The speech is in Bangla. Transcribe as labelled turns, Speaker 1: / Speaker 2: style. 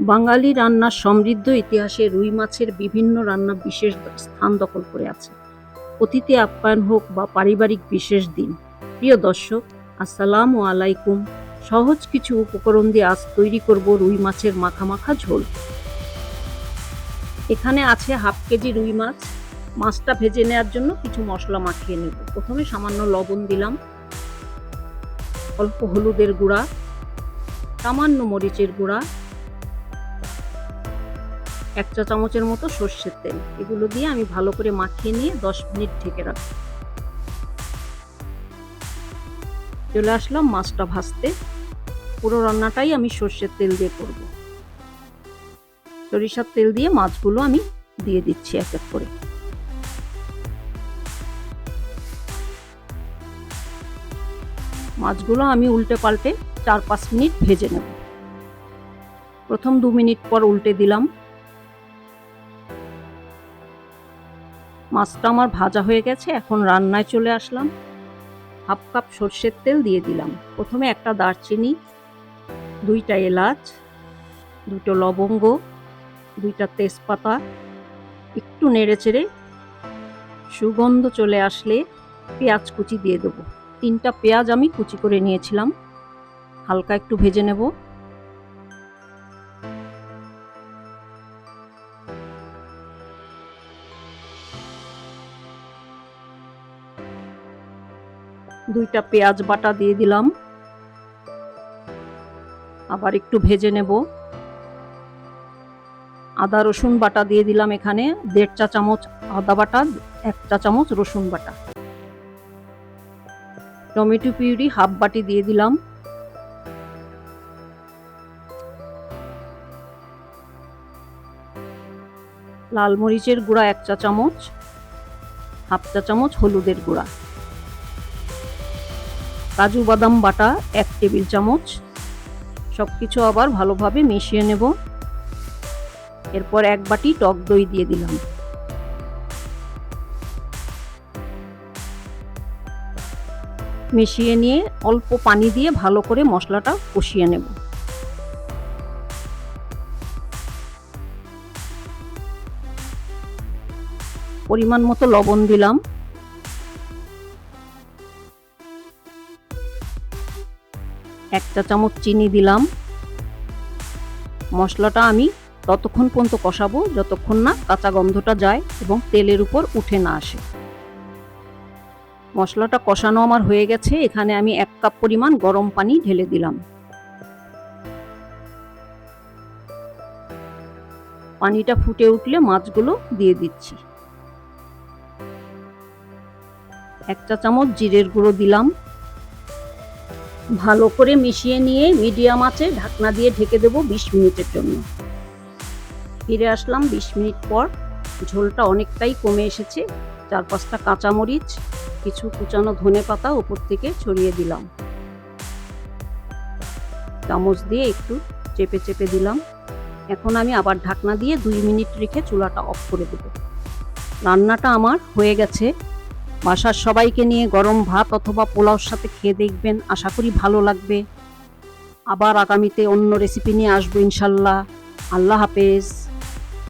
Speaker 1: বাঙালি রান্নার সমৃদ্ধ ইতিহাসে রুই মাছের বিভিন্ন রান্না বিশেষ স্থান দখল করে আছে। অতিথি আপ্যায়ন হোক বা পারিবারিক বিশেষ দিন। প্রিয় দর্শক, আসসালামু আলাইকুম। সহজ কিছু উপকরণ দিয়ে আজ তৈরি করব রুই মাছের মাখা ঝোল। এখানে আছে হাফ কেজি রুই মাছ। মাছটা ভেজে নেওয়ার জন্য কিছু মশলা মাখিয়ে নেব। প্রথমে সামান্য লবণ দিলাম। অল্প হলুদের গুঁড়া। সামান্য মরিচের গুঁড়া। এক চা চামচের মতো সর্ষের তেল। এগুলো দিয়ে আমি ভালো করে মাখিয়ে নিয়ে দশ মিনিট ঢেকে রাখব। চলে আসলাম মাছটা ভাজতে। পুরো রান্নাটাই আমি সর্ষের তেল দিয়ে করব। সরিষার তেল দিয়ে মাছগুলো আমি দিয়ে দিচ্ছি এক এক করে। মাছগুলো আমি উল্টে পাল্টে চার পাঁচ মিনিট ভেজে নেব। প্রথম দু মিনিট পর উল্টে দিলাম। মাছটা আমার ভাজা হয়ে গেছে, এখন রান্নায় চলে আসলাম। হাফ কাপ সর্ষের তেল দিয়ে দিলাম। প্রথমে একটা দারচিনি, দুইটা এলাচ, দুটো লবঙ্গ, দুইটা তেজপাতা, একটু নেড়ে চেড়ে সুগন্ধ চলে আসলে পেঁয়াজ কুচি দিয়ে দেবো। তিনটা পেঁয়াজ আমি কুচি করে নিয়েছিলাম। হালকা একটু ভেজে নেব। দুইটা পেঁয়াজ বাটা দিয়ে দিলাম। আবার একটু ভেজে নেব। আদা রসুন বাটা দিয়ে দিলাম এখানে, দেড় চা চামচ আদা বাটা, এক চা চামচ রসুন বাটা। টমেটো পিউরি হাফ বাটি দিয়ে দিলাম। লাল মরিচের গুঁড়া এক চা চামচ, হাফ চা চামচ হলুদের গুঁড়া। কাজু বাদাম বাটা এক টেবিল চামচ। সব কিছু আবার ভালোভাবে মিশিয়ে নেব। এরপর এক বাটি টক দই দিয়ে দিলাম। মিশিয়ে নিয়ে অল্প পানি দিয়ে ভালো করে মশলাটা কষিয়ে নেব। পরিমাণ মতো লবণ দিলাম। এক চা চামচ চিনি দিলাম। মশলাটা আমি ততক্ষণ পর্যন্ত কষাবো যতক্ষণ না কাঁচা গন্ধটা যায় এবং তেলের উপর উঠে না আসে। মশলাটা কষানো আমার হয়ে গেছে, এখানে আমি এক কাপ পরিমাণ গরম পানি ঢেলে দিলাম। পানিটা ফুটে উঠলে মাছগুলো দিয়ে দিচ্ছি। এক চা চামচ জিরের গুঁড়ো দিলাম। ভালো করে মিশিয়ে নিয়ে মিডিয়াম আঁচে ঢাকনা দিয়ে ঢেকে দেবো বিশ মিনিটের জন্য। ফিরে আসলাম বিশ মিনিট পর, ঝোলটা অনেকটাই কমে এসেছে। চার পাঁচটা কাঁচামরিচ, কিছু কুচানো ধনে পাতা উপর থেকে ছড়িয়ে দিলাম। চামচ দিয়ে একটু চেপে চেপে দিলাম। এখন আমি আবার ঢাকনা দিয়ে দুই মিনিট রেখে চুলাটা অফ করে দেব। রান্নাটা আমার হয়ে গেছে। বাসার সবাইকে নিয়ে গরম ভাত অথবা পোলাওর সাথে খেয়ে দেখবেন। আশা করি ভালো লাগবে। আবার আগামীতে অন্য রেসিপি নিয়ে আসব ইনশাল্লাহ। আল্লাহ হাফেজ।